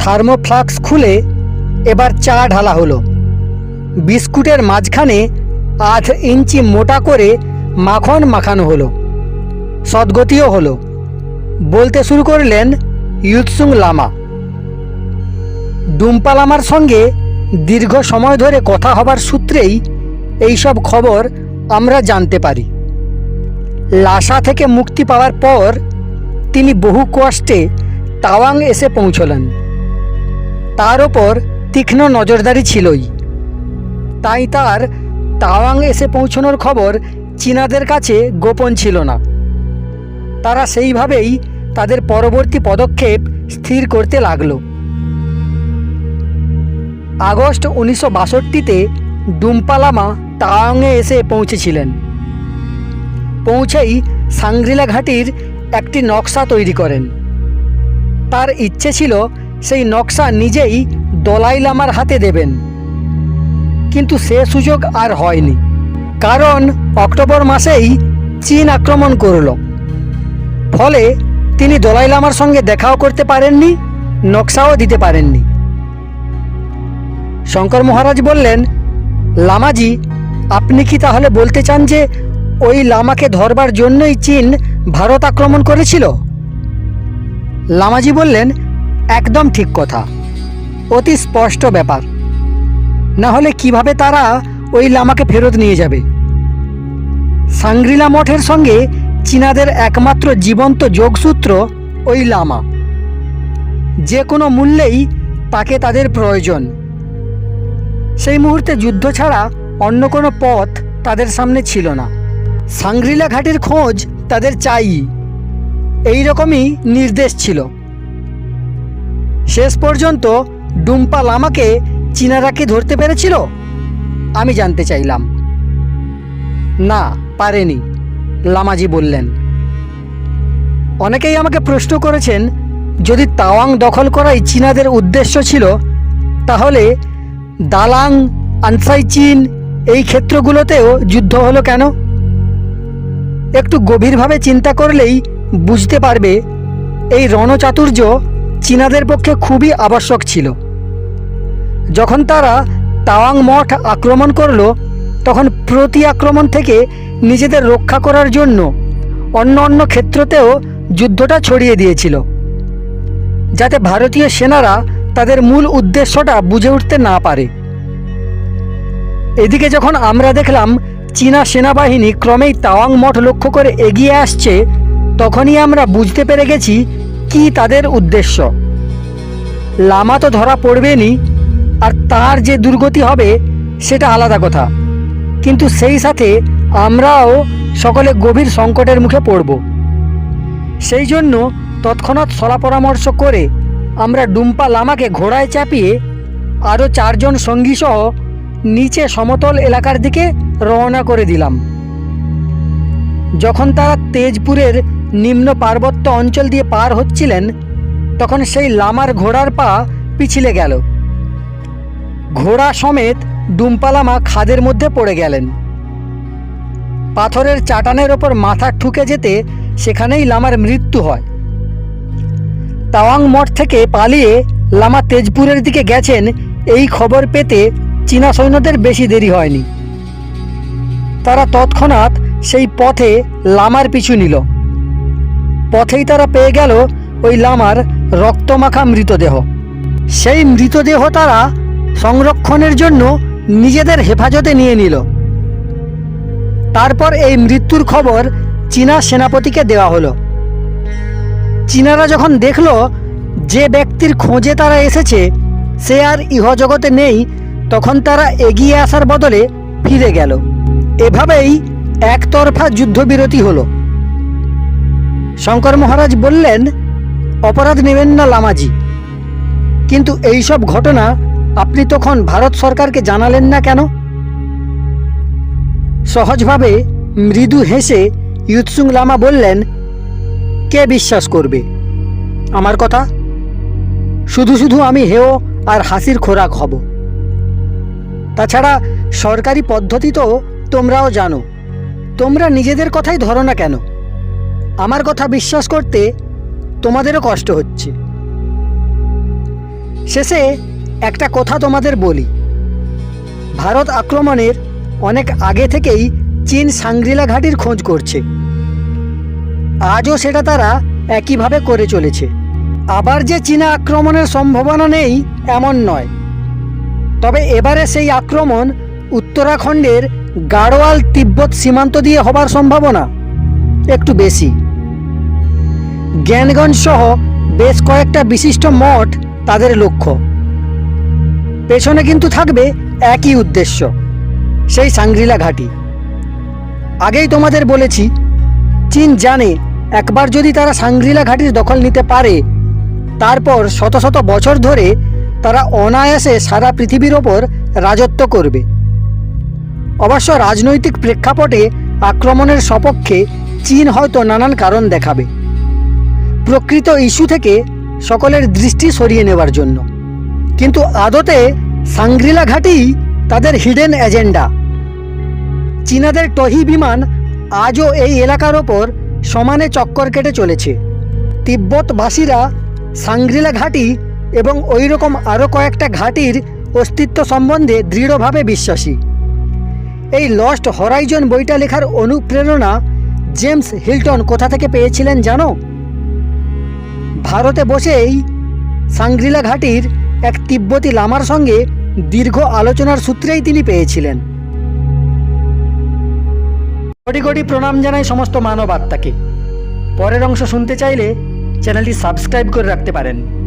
Thermoflux খুলে এবার চা ঢালা হলো। বিস্কুটের মাঝখানে আধ ইঞ্চি মোটা করে মাখন মাখানো হলো। সদ্গতিও হলো। বলতে শুরু করলেন ইউৎসুং লামা। ডুম্পা লামার সঙ্গে দীর্ঘ সময় ধরে কথা হবার সূত্রেই এইসব খবর আমরা জানতে পারি। লাসা থেকে মুক্তি পাওয়ার পর তিনি বহু কষ্টে তাওয়াং এসে পৌঁছলেন। তার ওপর তীক্ষ্ণ নজরদারি ছিলই। তাই তার তাওয়াং এসে পৌঁছনোর খবর চীনাদের কাছে গোপন ছিল না। তারা সেইভাবেই তাদের পরবর্তী পদক্ষেপ স্থির করতে লাগল। আগস্ট উনিশশো বাষট্টিতে ডুম্পালামা তাওয়াংয়ে এসে পৌঁছেছিলেন। পৌঁছেই সাংগ্রিলা ঘাটির একটি নকশা তৈরি করেন। তার ইচ্ছে ছিল সেই নকশা নিজেই দলাই লামার হাতে দেবেন। কিন্তু সে সুযোগ আর হয়নি, কারণ অক্টোবর মাসেই চীন আক্রমণ করল। ফলে তিনি দলাই লামার সঙ্গে দেখাও করতে পারেননি, নকশাও দিতে পারেননি। শঙ্কর মহারাজ বললেন, লামাজি, আপনি কি তাহলে বলতে চান যে ওই লামাকে ধরবার জন্যই চীন ভারত আক্রমণ করেছিল? লামাজি বললেন একদম ঠিক কথা। অতি স্পষ্ট ব্যাপার। না হলে কীভাবে তারা ওই লামাকে ফেরত নিয়ে যাবে? সাংগ্রিলা মঠের সঙ্গে চীনাদের একমাত্র জীবন্ত যোগসূত্র ওই লামা। যে কোনো মূল্যেই তাকে তাদের প্রয়োজন। সেই মুহূর্তে যুদ্ধ ছাড়া অন্য কোনো পথ তাদের সামনে ছিল না। সাংগ্রিলা ঘাটের খোঁজ তাদের চাই। এই রকমই নির্দেশ ছিল। শেষ পর্যন্ত ডুম্পা লামাকে চীনারা কি ধরতে পেরেছিল? আমি জানতে চাইলাম। না, পারেনি, লামাজি বললেন। অনেকেই আমাকে প্রশ্ন করেছেন, যদি তাওয়াং দখল করাই চীনাদের উদ্দেশ্য ছিল, তাহলে দালাং, আনসাই চীন এই ক্ষেত্রগুলোতেও যুদ্ধ হলো কেন? একটু গভীরভাবে চিন্তা করলেই বুঝতে পারবে, এই রণচাতুর্য চীনাদের পক্ষে খুবই আবশ্যক ছিল। যখন তারা তাওয়াং মঠ আক্রমণ করল, তখন প্রতি আক্রমণ থেকে নিজেদের রক্ষা করার জন্য অন্য অন্য ক্ষেত্রতেও যুদ্ধটা ছড়িয়ে দিয়েছিল, যাতে ভারতীয় সেনারা তাদের মূল উদ্দেশ্যটা বুঝে উঠতে না পারে। এদিকে যখন আমরা দেখলাম চীনা সেনাবাহিনী ক্রমেই তাওয়াং মঠ লক্ষ্য করে এগিয়ে আসছে, তখনই আমরা বুঝতে পেরে গেছি কি তাদের উদ্দেশ্য? লামা তো ধরা পড়বেনি আর তার যে দুর্গতি হবে, সেটা আলাদা কথা। কিন্তু সেই সাথে আমরাও সকলে গভীর সংকটের মুখে পড়ব। সেই জন্য তৎক্ষণাৎ সলা পরামর্শ করে আমরা ডুম্পা লামাকে ঘোড়ায় চাপিয়ে আরও চারজন সঙ্গী সহ নিচে সমতল এলাকার দিকে রওনা করে দিলাম। যখন তারা তেজপুরের নিম্ন পার্বত্য অঞ্চল দিয়ে পার হচ্ছিলেন, তখন সেই লামার ঘোড়ার পা পিছিলে গেল। ঘোড়া সমেত ডুম্পালামা খাদের মধ্যে পড়ে গেলেন। পাথরের চাটানের ওপর মাথা ঠুকে যেতে সেখানেই লামার মৃত্যু হয়। তাওয়াং মঠ থেকে পালিয়ে লামা তেজপুরের দিকে গেছেন, এই খবর পেতে চীনা সৈন্যদের বেশি দেরি হয়নি। তারা তৎক্ষণাৎ সেই পথে লামার পিছু নিল। পথেই তারা পেয়ে গেল ওই লামার রক্তমাখা মৃতদেহ। সেই মৃতদেহ তারা সংরক্ষণের জন্য নিজেদের হেফাজতে নিয়ে নিল। তারপর এই মৃত্যুর খবর চীনা সেনাপতিকে দেওয়া হলো। চীনারা যখন দেখল যে ব্যক্তির খোঁজে তারা এসেছে, সে আর ইহজগতে নেই, তখন তারা এগিয়ে আসার বদলে ফিরে গেল। এভাবেই একতরফা যুদ্ধবিরতি হলো। শঙ্কর মহারাজ বললেন, অপরাধ নেবেন না লামাজি। কিন্তু এই সব ঘটনা আপনি তখন ভারত সরকারকে জানালেন না কেন? সহজভাবে মৃদু হেসে ইউৎসুং লামা বললেন, কে বিশ্বাস করবে? আমার কথা? শুধু শুধু আমি হেও আর হাসির খোরাক হব। তাছাড়া সরকারি পদ্ধতি তো তোমরাও জানো। তোমরা নিজেদের কথাই ধরো না কেন? আমার কথা বিশ্বাস করতে তোমাদেরও কষ্ট হচ্ছে। শেষে একটা কথা তোমাদের বলি। ভারত আক্রমণের অনেক আগে থেকেই চীন সাংগ্রিলা ঘাটির খোঁজ করছে। আজও সেটা তারা একইভাবে করে চলেছে। আবার যে চীনা আক্রমণের সম্ভাবনা নেই, এমন নয়। তবে এবারে সেই আক্রমণ উত্তরাখণ্ডের গাড়োয়াল তিব্বত সীমান্ত দিয়ে হবার সম্ভাবনা একটু বেশি। জ্ঞানগঞ্জ সহ বেশ কয়েকটা বিশিষ্ট মঠ তাদের লক্ষ্য। পেছনে কিন্তু থাকবে একই উদ্দেশ্য, সেই সাংগ্রিলা ঘাটি। আগেই তোমাদের বলেছি, চীন জানে একবার যদি তারা সাংগ্রিলা ঘাটির দখল নিতে পারে, তারপর শত শত বছর ধরে তারা অনায়াসে সারা পৃথিবীর ওপর রাজত্ব করবে। অবশ্য রাজনৈতিক প্রেক্ষাপটে আক্রমণের সপক্ষে চীন হয়তো নানান কারণ দেখাবে। প্রকৃত ইস্যু থেকে সকলের দৃষ্টি সরিয়ে নেওয়ার জন্য। কিন্তু আদতে সাংগ্রিলা ঘাটি তাদের হিডেন এজেন্ডা চীনাদের টহি বিমান আজও এই এলাকার ওপর সমানে চক্কর কেটে চলেছে। তিব্বতবাসীরা সাংগ্রিলা ঘাটি এবং ওই রকম আরও কয়েকটা ঘাটির অস্তিত্ব সম্বন্ধে দৃঢ়ভাবে বিশ্বাসী। এই লস্ট হরাইজন বইটা লেখার অনুপ্রেরণা জেমস হিল্টন কোথা থেকে পেয়েছিলেন জানো? ভারতে বসেই সাংগ্রিলা ঘাটির এক তিব্বতী লামার সঙ্গে দীর্ঘ আলোচনার সূত্রেই তিনি পেয়েছিলেন। কোটি কোটি প্রণাম জানাই সমস্ত মানব আত্মাকে পরের অংশ শুনতে চাইলে চ্যানেলটি সাবস্ক্রাইব করে রাখতে পারেন।